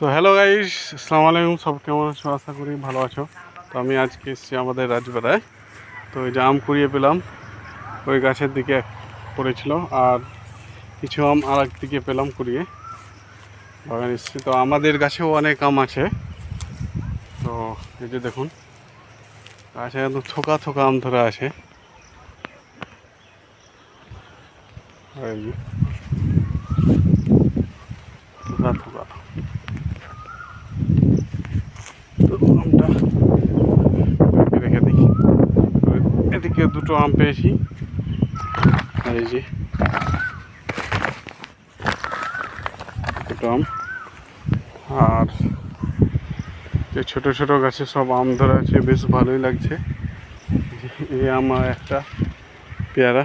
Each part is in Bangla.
তো হ্যালো গাইস আসসালামু আলাইকুম, সব কেমন আছো? আশা করি ভালো আছো। তো আমি আজকে এসেছি আমাদের রাজবেড়ায়। তো ওই যে আম কুড়িয়ে পেলাম, ওই গাছের দিকে পড়েছিল আর কিছু আম আর দিকে পেলাম কুড়িয়ে। বাগান এসেছি। তো আমাদের গাছেও অনেক আম আছে। তো এই যে দেখুন, গাছে একদম থোকা থোকা আম ধরে আছে যে। থোকা থোকা তো আমটা রেখে রেখে দেখি তো এদিকে দুটো আম পেয়েছি। আর এই যে দুটো আম। আর যে ছোট ছোট গাছে সব আম ধরে আছে, বেশ ভালোই লাগছে। এই আম আর একটা পেয়ারা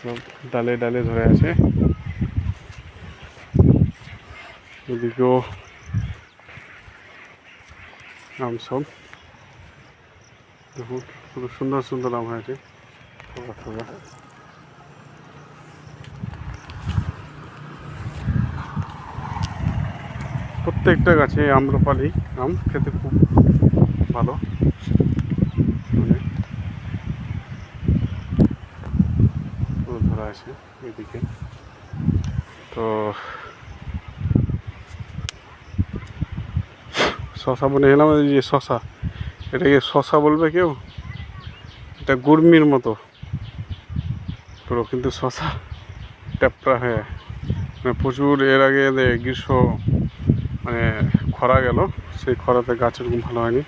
সব ডালে ডালে ধরে আছে। এদিকেও আম সব দেখুন, খুব সুন্দর সুন্দর আম হয়েছে। প্রত্যেকটা গাছে আম্রপালি আম খেতে খুব ভালো। মানে ধরা আছে এদিকে। তো শশা বনে এলাম যে শশা। এটাকে শশা বলবে কেউ এটা গুড়মির মতো পুরো কিন্তু শশা ট্যাপটা হয়ে মানে প্রচুর এর আগে এদের গ্রীষ্ম মানে খরা গেল সেই খরাতে গাছ এরকম ভালো হয়নি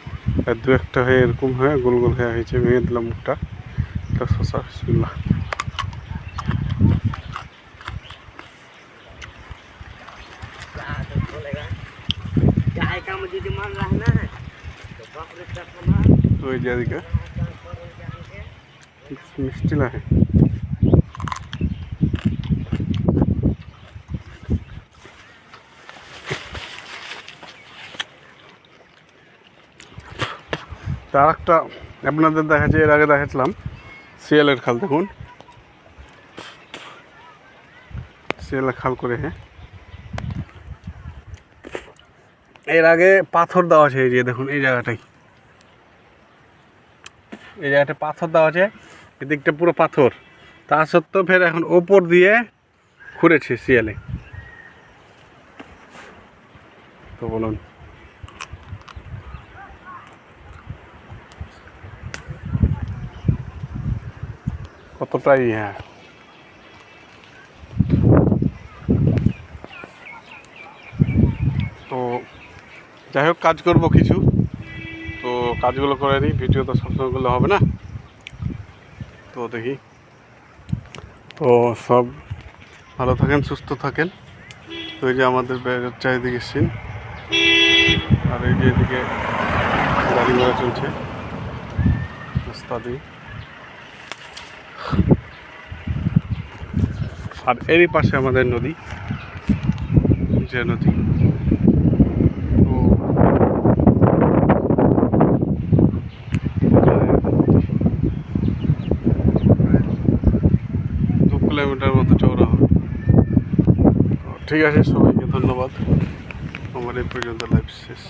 আর দু একটা হয়ে এরকম হয়ে গোল গোল হয়ে হয়েছে ভেঙে দিলাম মুখটা এটা শশা বিসমিল্লাহ चाय का मुझे डिमांड रहना है तो যে মিষ্টি লাগে। তার একটা আপনাদের দেখাচ্ছি, এর আগে দেখাচ্ছিলাম। শিয়ালের খাল দেখুন। সিএলের খাল করে হ্যাঁ। এর আগে পাথর দেওয়া আছে এই যে, দেখুন, এই জায়গাটাই। এই জায়গাটা পাথর দেওয়া আছে, এদিকটা পুরো পাথর। তা সত্ত্বেও ফের এখন ওপর দিয়ে ঘুরেছে শিয়ালে। তো বলুন। কতটাই হ্যাঁ। তো যাই হোক, কাজ করব কিছু। কাজগুলো করে নিই ভিডিও তো সবসময় করলে হবে না। তো দেখি। তো সব ভালো থাকেন, সুস্থ থাকেন। তো এই যে আমাদের বাইরের চারিদিকে সিন। আর এই যে এদিকে গাড়ি ঘোড়া চলছে। রাস্তা দিয়ে। আর এরই পাশে আমাদের নদী। যে নদী তো দু কিলোমিটার মতো চৌড়া হবে। ঠিক আছে সবাইকে ধন্যবাদ। আমার এই পর্যন্ত লাইভ শেষ।